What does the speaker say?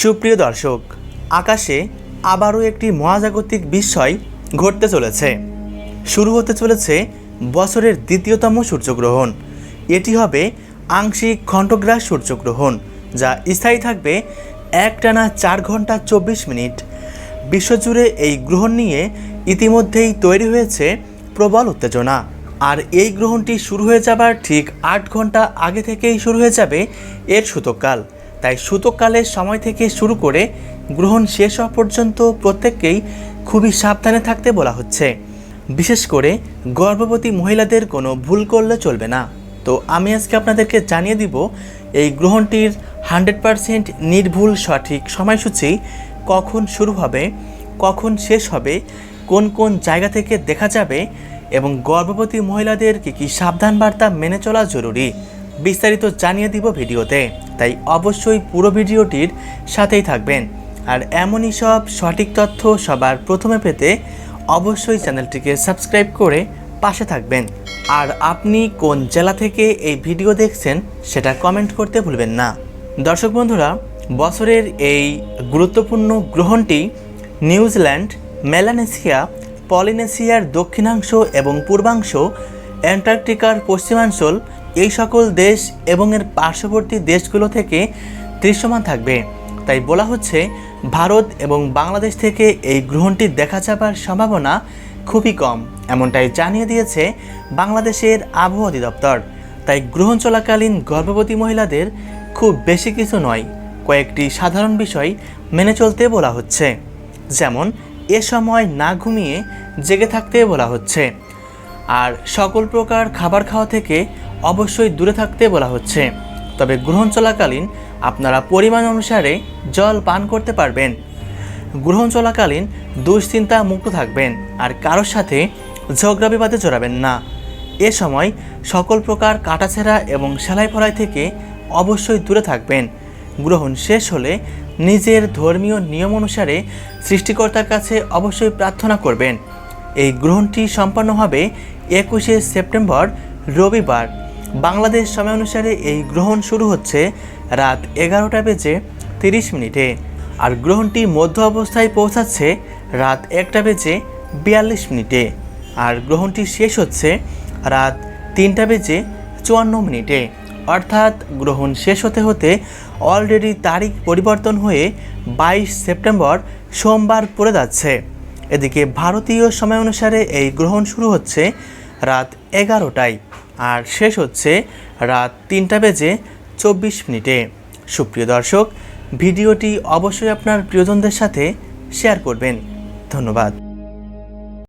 সুপ্রিয় দর্শক, আকাশে আবারও একটি মহাজাগতিক বিস্ময় ঘটতে চলেছে। শুরু হতে চলেছে বছরের দ্বিতীয়তম সূর্যগ্রহণ। এটি হবে আংশিক খণ্ডগ্রাস সূর্যগ্রহণ, যা স্থায়ী থাকবে একটানা চার ঘণ্টা চব্বিশ মিনিট। বিশ্বজুড়ে এই গ্রহণ নিয়ে ইতিমধ্যেই তৈরি হয়েছে প্রবল উত্তেজনা। আর এই গ্রহণটি শুরু হয়ে যাবার ঠিক আট ঘণ্টা আগে থেকেই শুরু হয়ে যাবে এর সূতককাল তাই সূতককালের সময় থেকে শুরু করে গ্রহণ শেষ হওয়া পর্যন্ত প্রত্যেককেই খুবই সাবধানে থাকতে বলা হচ্ছে। বিশেষ করে গর্ভবতী মহিলাদের কোনো ভুল করলে চলবে না। তো আমি আজকে আপনাদেরকে জানিয়ে দিব, এই গ্রহণটির হান্ড্রেড পারসেন্ট নির্ভুল সঠিক সময়সূচি কখন শুরু হবে, কখন শেষ হবে, কোন কোন জায়গা থেকে দেখা যাবে এবং গর্ভবতী মহিলাদের কী কী সাবধান বার্তা মেনে চলা জরুরি। বিস্তারিত জানিয়ে দিব ভিডিওতে। তাই অবশ্যই পুরো ভিডিওটির সাথেই থাকবেন। আর এমনই সব সঠিক তথ্য সবার প্রথমে পেতে অবশ্যই চ্যানেলটিকে সাবস্ক্রাইব করে পাশে থাকবেন। আর আপনি কোন জেলা থেকে এই ভিডিও দেখছেন সেটা কমেন্ট করতে ভুলবেন না। দর্শক বন্ধুরা, বছরের এই গুরুত্বপূর্ণ গ্রহণটি নিউজিল্যান্ড মেলানেসিয়া পলিনেসিয়ার দক্ষিণাংশ এবং পূর্বাংশ, অ্যান্টার্কটিকার পশ্চিমাঞ্চল এই সকল দেশ এবং এর পার্শ্ববর্তী দেশগুলো থেকে দৃশ্যমান থাকবে। তাই বলা হচ্ছে, ভারত এবং বাংলাদেশ থেকে এই গ্রহণটি দেখা যাবার সম্ভাবনা খুবই কম। এমনটাই জানিয়ে দিয়েছে বাংলাদেশের আবহাওয়া অধিদপ্তর। তাই গ্রহণ চলাকালীন গর্ভবতী মহিলাদের খুব বেশি কিছু নয়, কয়েকটি সাধারণ বিষয় মেনে চলতে বলা হচ্ছে। যেমন, এ সময় না ঘুমিয়ে জেগে থাকতে বলা হচ্ছে। আর সকল প্রকার খাবার খাওয়া থেকে অবশ্যই দূরে থাকতে বলা হচ্ছে। তবে গ্রহণ চলাকালীন আপনারা পরিমাণ অনুসারে জল পান করতে পারবেন। গ্রহণ চলাকালীন দুশ্চিন্তা মুক্ত থাকবেন আর কারোর সাথে ঝগড়া বিবাদে জড়াবেন না। এ সময় সকল প্রকার কাটাছেঁড়া এবং সেলাই ফলাই থেকে অবশ্যই দূরে থাকবেন। গ্রহণ শেষ হলে নিজের ধর্মীয় নিয়ম অনুসারে সৃষ্টিকর্তার কাছে অবশ্যই প্রার্থনা করবেন। এই গ্রহণটি সম্পন্ন হবে একুশে সেপ্টেম্বর রবিবার। বাংলাদেশ সময় অনুসারে এই গ্রহণ শুরু হচ্ছে রাত এগারোটা বেজে তিরিশ মিনিটে। আর গ্রহণটি মধ্য অবস্থায় পৌঁছাচ্ছে রাত একটা বেজে বিয়াল্লিশ মিনিটে। আর গ্রহণটি শেষ হচ্ছে রাত তিনটা বেজে চুয়ান্ন মিনিটে। অর্থাৎ গ্রহণ শেষ হতে হতে অলরেডি তারিখ পরিবর্তন হয়ে বাইশ সেপ্টেম্বর সোমবার পড়ে যাচ্ছে। এদিকে ভারতীয় সময় অনুসারে এই গ্রহণ শুরু হচ্ছে রাত এগারোটায়। আর শেষ হচ্ছে রাত তিনটা বেজে চব্বিশ মিনিটে। সুপ্রিয় দর্শক, ভিডিওটি অবশ্যই আপনার প্রিয়জনদের সাথে শেয়ার করবেন। ধন্যবাদ।